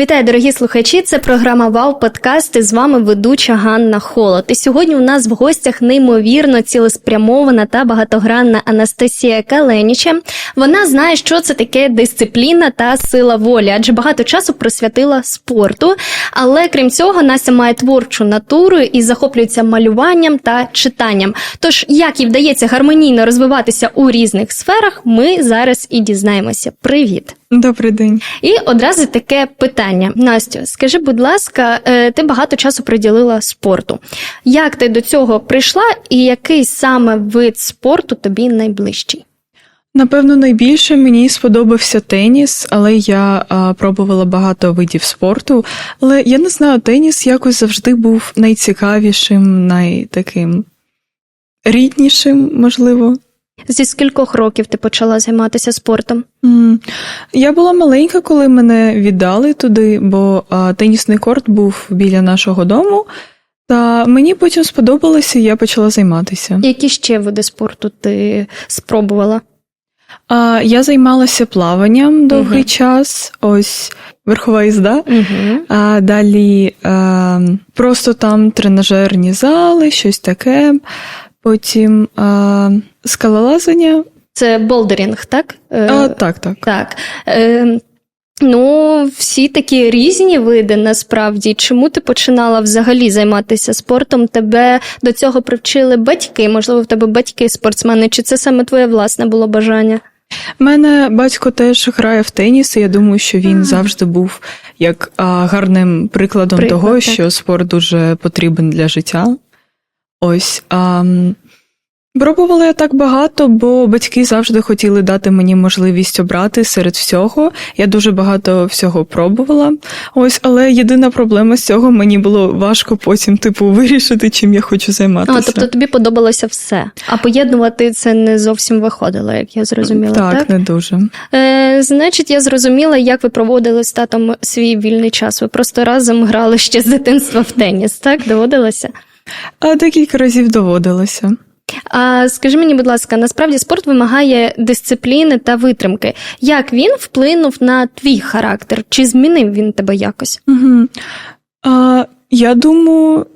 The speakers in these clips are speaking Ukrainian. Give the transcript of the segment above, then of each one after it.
Вітаю, дорогі слухачі! Це програма Вау Подкаст. І з вами ведуча Ганна Холод. І сьогодні у нас в гостях неймовірно цілеспрямована та багатогранна Анастасія Каленіча. Вона знає, що це таке дисципліна та сила волі, адже багато часу присвятила спорту. Але крім цього, Настя має творчу натуру і захоплюється малюванням та читанням. Тож, як їй вдається гармонійно розвиватися у різних сферах, ми зараз і дізнаємося. Привіт! Добрий день. І одразу таке питання. Настю, скажи, будь ласка, е, ти багато часу приділила спорту. Як ти до цього прийшла, і який саме вид спорту тобі найближчий? Напевно, найбільше мені сподобався теніс, але я а, пробувала багато видів спорту. Але я не знаю, теніс якось завжди був найцікавішим, найтаким ріднішим, можливо. Зі скількох років ти почала займатися спортом? М, Я була маленька, коли мене віддали туди, бо а, тенісний корт був біля нашого дому. Та мені потім сподобалося, і я почала займатися. Які ще види спорту ти спробувала? А, я займалася плаванням довгий Мгм. час, ось верхова їзда. Угу. А далі а, просто там тренажерні зали, щось таке. Потім а, скалолазання. Це болдерінг, так? Е, А, так, так. Так. Е, ну, всі такі різні види насправді. Чому ти починала взагалі займатися спортом? Тебе до цього привчили батьки? Можливо, в тебе батьки спортсмени, чи це саме твоє власне було бажання? У мене батько теж грає в теніс, і я думаю, що він А. завжди був як а, гарним прикладом Приклад, того, так. що спорт дуже потрібен для життя. Ось. А, пробувала я так багато, бо батьки завжди хотіли дати мені можливість обрати серед всього. Я дуже багато всього пробувала. Ось, але єдина проблема з цього мені було важко потім, типу, вирішити, чим я хочу займатися. А, тобто тобі подобалося все. А поєднувати це не зовсім виходило, як я зрозуміла. Так, так, не дуже. Е, значить, я зрозуміла, як ви проводили з татом свій вільний час. Ви просто разом грали ще з дитинства в теніс, так? Доводилося? А декілька разів доводилося. А скажи мені, будь ласка, насправді спорт вимагає дисципліни та витримки. Як він вплинув на твій характер? Чи змінив він тебе якось? Угу. А, я думаю,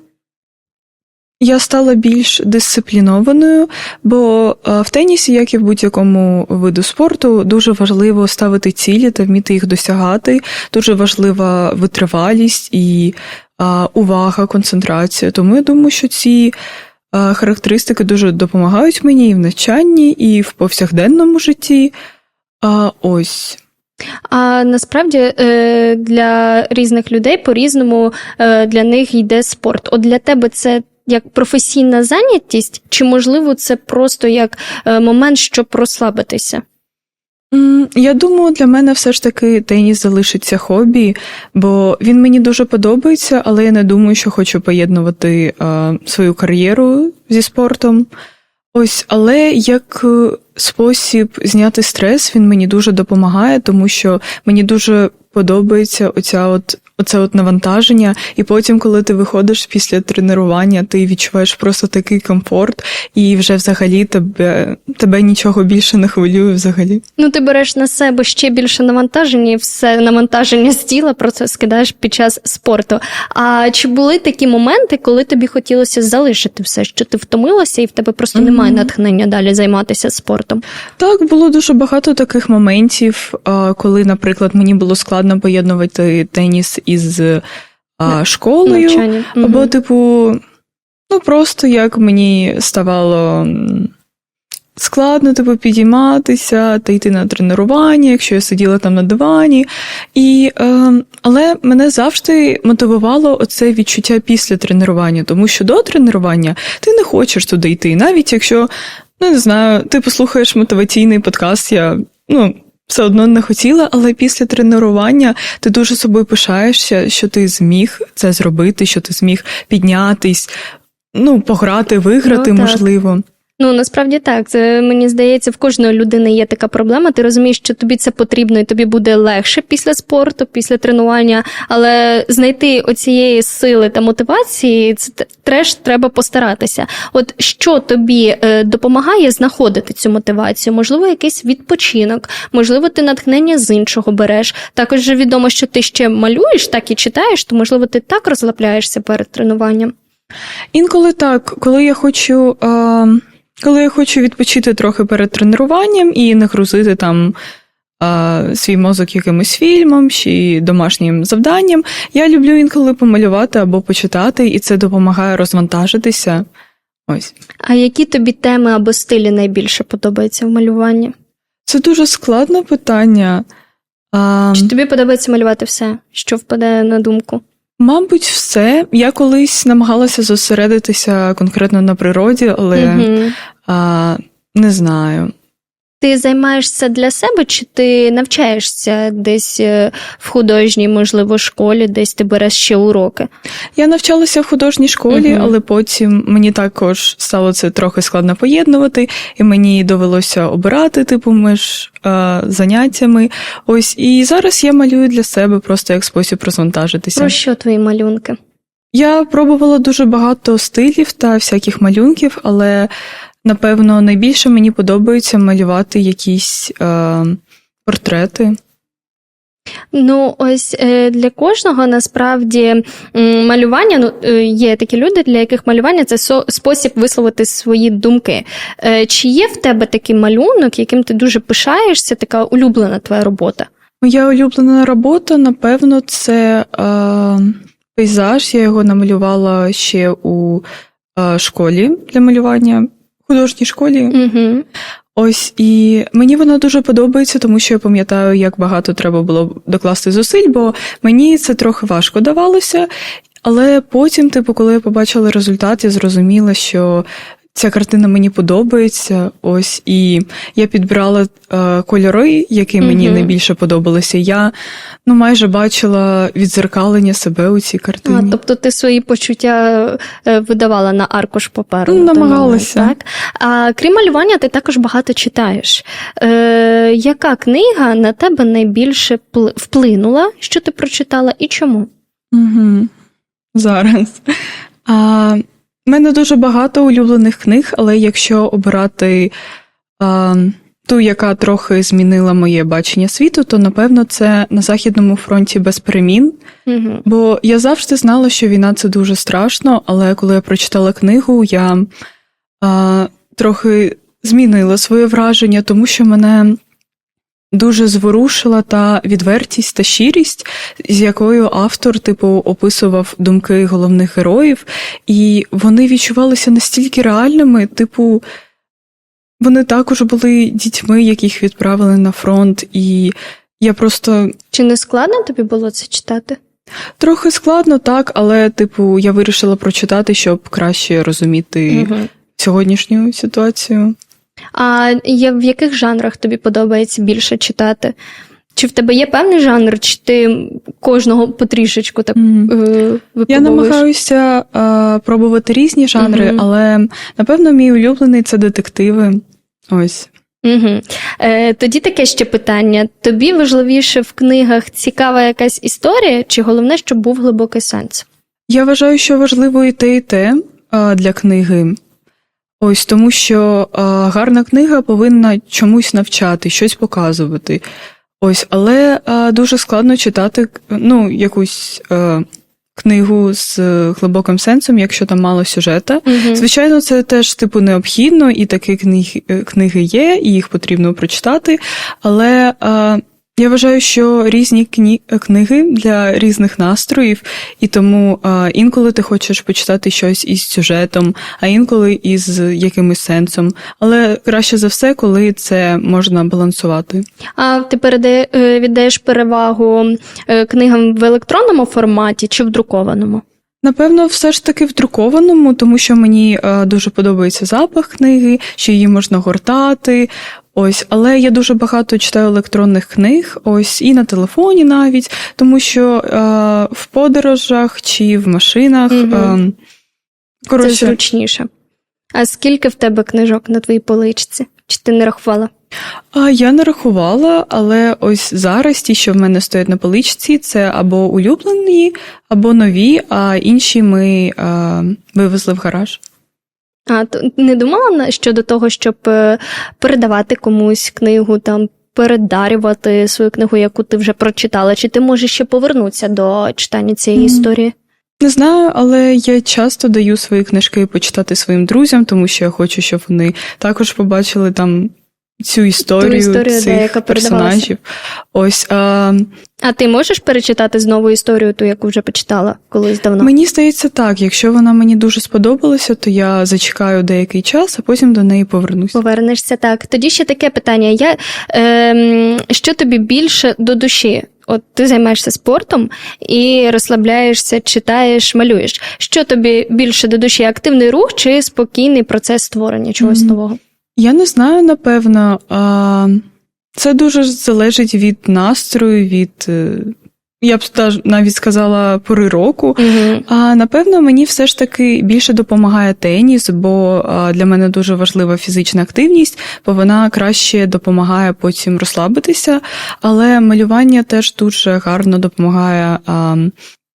я стала більш дисциплінованою, бо в тенісі, як і в будь-якому виду спорту, дуже важливо ставити цілі та вміти їх досягати. Дуже важлива витривалість і увага, концентрація. Тому я думаю, що ці характеристики дуже допомагають мені і в навчанні, і в повсякденному житті. Ось. А насправді е, для різних людей по-різному е, для них йде спорт. От для тебе це як професійна зайнятість, чи можливо це просто як е, момент, щоб розслабитися? Я думаю, для мене все ж таки теніс залишиться хобі, бо він мені дуже подобається, але я не думаю, що хочу поєднувати е, свою кар'єру зі спортом. Ось, але як е, спосіб зняти стрес, він мені дуже допомагає, тому що мені дуже подобається оця от. Оце от навантаження, і потім, коли ти виходиш після тренування, ти відчуваєш просто такий комфорт, і вже взагалі тебе, тебе нічого більше не хвилює взагалі. Ну, ти береш на себе ще більше навантаження, і все навантаження з тіла просто скидаєш під час спорту. А чи були такі моменти, коли тобі хотілося залишити все, що ти втомилася, і в тебе просто немає натхнення далі займатися спортом? Так, було дуже багато таких моментів, коли, наприклад, мені було складно поєднувати теніс із а, школою, Навчання. або, Мгм. типу, ну просто як мені ставало складно типу, підійматися та йти на тренування, якщо я сиділа там на дивані. І, е, але мене завжди мотивувало оце відчуття після тренування, тому що до тренування ти не хочеш туди йти, навіть якщо. Ну, не знаю, ти послухаєш мотиваційний подкаст, я ну, все одно не хотіла, але після тренування ти дуже собою пишаєшся, що ти зміг це зробити, що ти зміг піднятись, ну, пограти, виграти, Ну, можливо. Ну насправді так. Це мені здається, в кожної людини є така проблема. Ти розумієш, що тобі це потрібно, і тобі буде легше після спорту, після тренування. Але знайти оцієї сили та мотивації, це т- теж треба постаратися. От що тобі е, допомагає знаходити цю мотивацію? Можливо, якийсь відпочинок, можливо, ти натхнення з іншого береш. Також відомо, що ти ще малюєш, так і читаєш, то можливо ти так розслабляєшся перед тренуванням. Інколи так, коли я хочу. А... Коли я хочу відпочити трохи перед тренуванням і не грузити там а, свій мозок якимось фільмом чи домашнім завданням, я люблю інколи помалювати або почитати, і це допомагає розвантажитися. Ось. А які тобі теми або стилі найбільше подобаються в малюванні? Це дуже складне питання. А, Чи тобі подобається малювати все, що впаде на думку? Мабуть, все. Я колись намагалася зосередитися конкретно на природі, але Угу. а, не знаю. Ти займаєшся для себе, чи ти навчаєшся десь е, в художній, можливо, школі, десь ти береш ще уроки? Я навчалася в художній школі, Мгм. але потім мені також стало це трохи складно поєднувати, і мені довелося обирати типу між е, заняттями. Ось і зараз я малюю для себе просто як спосіб розвантажитися. Про що твої малюнки? Я пробувала дуже багато стилів та всяких малюнків, але напевно найбільше мені подобається малювати якісь е, портрети. Ну, ось е, для кожного насправді малювання ну, е, є такі люди, для яких малювання це спосіб висловити свої думки. Е, Чи є в тебе такий малюнок, яким ти дуже пишаєшся, така улюблена твоя робота? Моя улюблена робота, напевно, це е, пейзаж. Я його намалювала ще у е, школі для малювання, художній школі. Угу. Ось і мені вона дуже подобається, тому що я пам'ятаю, як багато треба було докласти зусиль, бо мені це трохи важко давалося. Але потім, типу, коли я побачила результат, я зрозуміла, що ця картина мені подобається. Ось і я підбирала е, кольори, які мені Мгм. найбільше подобалися. Я ну майже бачила відзеркалення себе у цій А, картині. тобто ти свої почуття е, видавала на аркуш паперу? Ну, намагалася. момент, так? А крім малювання, ти також багато читаєш. Е, яка книга на тебе найбільше пли- вплинула, що ти прочитала, і чому? Угу. Зараз. А, в мене дуже багато улюблених книг, але якщо обирати а, ту, яка трохи змінила моє бачення світу, то напевно це на Західному фронті без перемін. Угу. Бо я завжди знала, що війна це дуже страшно, але коли я прочитала книгу, я а, трохи змінила своє враження, тому що мене дуже зворушила та відвертість та щирість, з якою автор, типу, описував думки головних героїв, і вони відчувалися настільки реальними, типу. Вони також були дітьми, яких відправили на фронт, і я просто Чи не складно тобі було це читати? Трохи складно, так, але, типу, я вирішила прочитати, щоб краще розуміти Угу. сьогоднішню ситуацію. А є, в яких жанрах тобі подобається більше читати? Чи в тебе є певний жанр, чи ти кожного потрішечку так Мгм. е, Я намагаюся е, пробувати різні жанри, Мгм. але напевно мій улюблений це детективи. Ось. Угу. Е, тоді таке ще питання: тобі важливіше в книгах цікава якась історія, чи головне, щоб був глибокий сенс? Я вважаю, що важливо і те, і те е, для книги. Ось тому, що е, гарна книга повинна чомусь навчати, щось показувати. Ось, але е, дуже складно читати ну, якусь е, книгу з глибоким сенсом, якщо там мало сюжета. Угу. Звичайно, це теж типу необхідно, і такі книги, книги є, і їх потрібно прочитати. Але е, я вважаю, що різні кні, книги для різних настроїв, і тому е, інколи ти хочеш почитати щось із сюжетом, а інколи із якимось сенсом. Але краще за все, коли це можна балансувати. А ти переда... е, віддаєш перевагу е, книгам в електронному форматі чи в друкованому? Напевно, все ж таки в друкованому, тому що мені е, дуже подобається запах книги, що її можна гортати. Ось, але я дуже багато читаю електронних книг, ось і на телефоні навіть, тому що е, в подорожах чи в машинах. Мгм. Е, Це зручніше. А скільки в тебе книжок на твоїй поличці? Чи ти не рахувала? А я не рахувала, але ось зараз ті, що в мене стоять на поличці, це або улюблені, або нові, а інші ми а, вивезли в гараж. А то не думала щодо того, щоб е, передавати комусь книгу, там передарювати свою книгу, яку ти вже прочитала? Чи ти можеш ще повернутися до читання цієї Мгм. історії? Не знаю, але я часто даю свої книжки почитати своїм друзям, тому що я хочу, щоб вони також побачили там цю історію, історію, да, цих яка персонажів. Ось а, А ти можеш перечитати знову історію, ту, яку вже почитала колись давно? мені здається так. Якщо вона мені дуже сподобалася, то я зачекаю деякий час, а потім до неї повернусь. Повернешся так. Тоді ще таке питання: я, ем, що тобі більше до душі? От ти займаєшся спортом і розслабляєшся, читаєш, малюєш. Що тобі більше до душі? Активний рух чи спокійний процес створення чогось Мгм. нового? Я не знаю, напевно. Це дуже залежить від настрою, від. е, Я б навіть сказала пори року. Угу. А напевно, мені все ж таки більше допомагає теніс, бо а, для мене дуже важлива фізична активність, бо вона краще допомагає потім розслабитися. Але малювання теж дуже гарно допомагає а,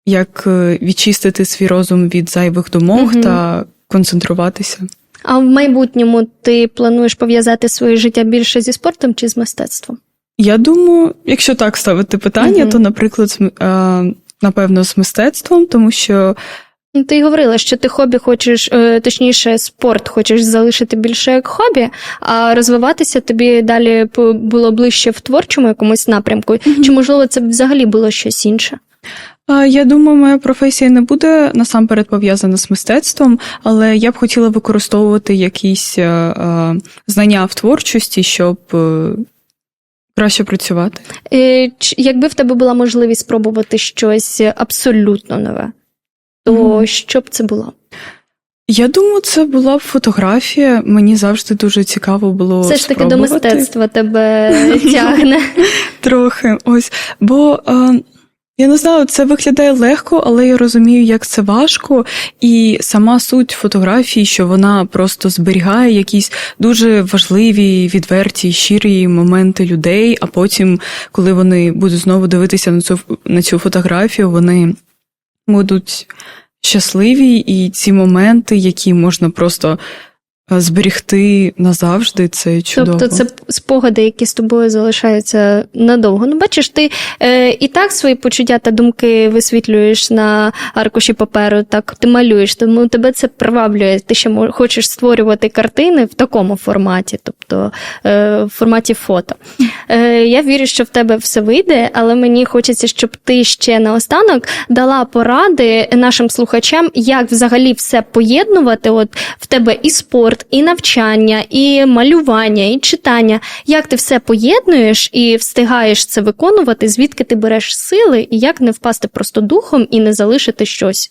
як е, відчистити свій розум від зайвих думок Мгм. та концентруватися. А в майбутньому ти плануєш пов'язати своє життя більше зі спортом чи з мистецтвом? Я думаю, якщо так ставити питання, Мгм. то, наприклад, а, напевно, з мистецтвом, тому що Ти говорила, що ти хобі хочеш, е, точніше, спорт хочеш залишити більше як хобі, а розвиватися тобі далі було ближче в творчому якомусь напрямку. Чи можливо це взагалі було щось інше? А, Я думаю, моя професія не буде насамперед пов'язана з мистецтвом, але я б хотіла використовувати якісь е, е, знання в творчості, щоб е, краще працювати. Якби в тебе була можливість спробувати щось абсолютно нове, то Мгм. що б це було? Я думаю, це була б фотографія. Мені завжди дуже цікаво було Все ж таки до мистецтва тебе тягне. Трохи ось. Бо е, я не знаю, це виглядає легко, але я розумію, як це важко. І сама суть фотографії, що вона просто зберігає якісь дуже важливі, відверті, щирі моменти людей. А потім, коли вони будуть знову дивитися на цю на цю фотографію, вони будуть щасливі, і ці моменти, які можна просто зберігти назавжди, це чудово. Тобто це спогади, які з тобою залишаються надовго. Ну, бачиш, ти е, і так свої почуття та думки висвітлюєш на аркуші паперу, так ти малюєш, тому тебе це приваблює. Ти ще мо- хочеш створювати картини в такому форматі, тобто е, в форматі фото. Е, я вірю, що в тебе все вийде, але мені хочеться, щоб ти ще наостанок дала поради нашим слухачам, як взагалі все поєднувати. От в тебе і спорт, і навчання, і малювання, і читання. Як ти все поєднуєш і встигаєш це виконувати, звідки ти береш сили, і як не впасти просто духом і не залишити щось?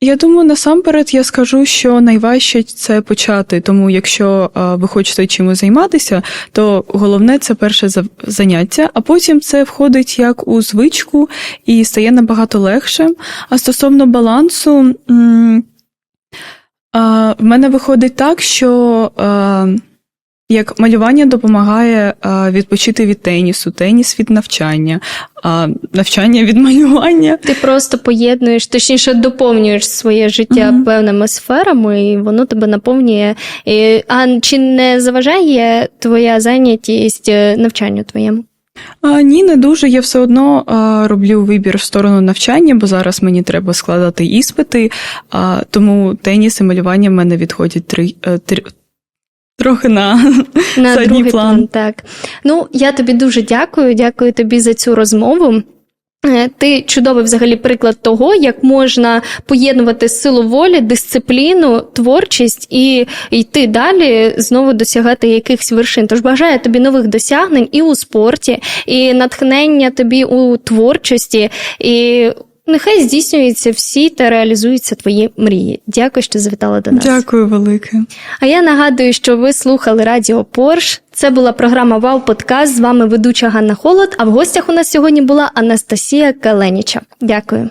Я думаю, насамперед я скажу, що найважче це почати. Тому, якщо а, ви хочете чимось займатися, то головне це перше заняття, а потім це входить як у звичку і стає набагато легше. А стосовно балансу, в мене виходить так, що а, як малювання допомагає а, відпочити від тенісу, теніс від навчання, а навчання від малювання. Ти просто поєднуєш, точніше доповнюєш своє життя Мгм. певними сферами, і воно тебе наповнює. І, а чи не заважає твоя зайнятість е, навчанню твоєму? А, ні, не дуже. Я все одно а, роблю вибір в сторону навчання, бо зараз мені треба складати іспити, а, тому теніс і малювання в мене відходять три, е, три, трохи на На Задній другий план. план. Так. Ну, я тобі дуже дякую. Дякую тобі за цю розмову. Е, Ти чудовий взагалі приклад того, як можна поєднувати силу волі, дисципліну, творчість і йти далі, знову досягати якихось вершин. Тож бажаю тобі нових досягнень і у спорті, і натхнення тобі у творчості, і нехай здійснюються всі та реалізуються твої мрії. Дякую, що завітала до нас. Дякую велике. А я нагадую, що ви слухали Радіо Порш. Це була програма Вау Подкаст. З вами ведуча Ганна Холод. А в гостях у нас сьогодні була Анастасія Каленіча. Дякую.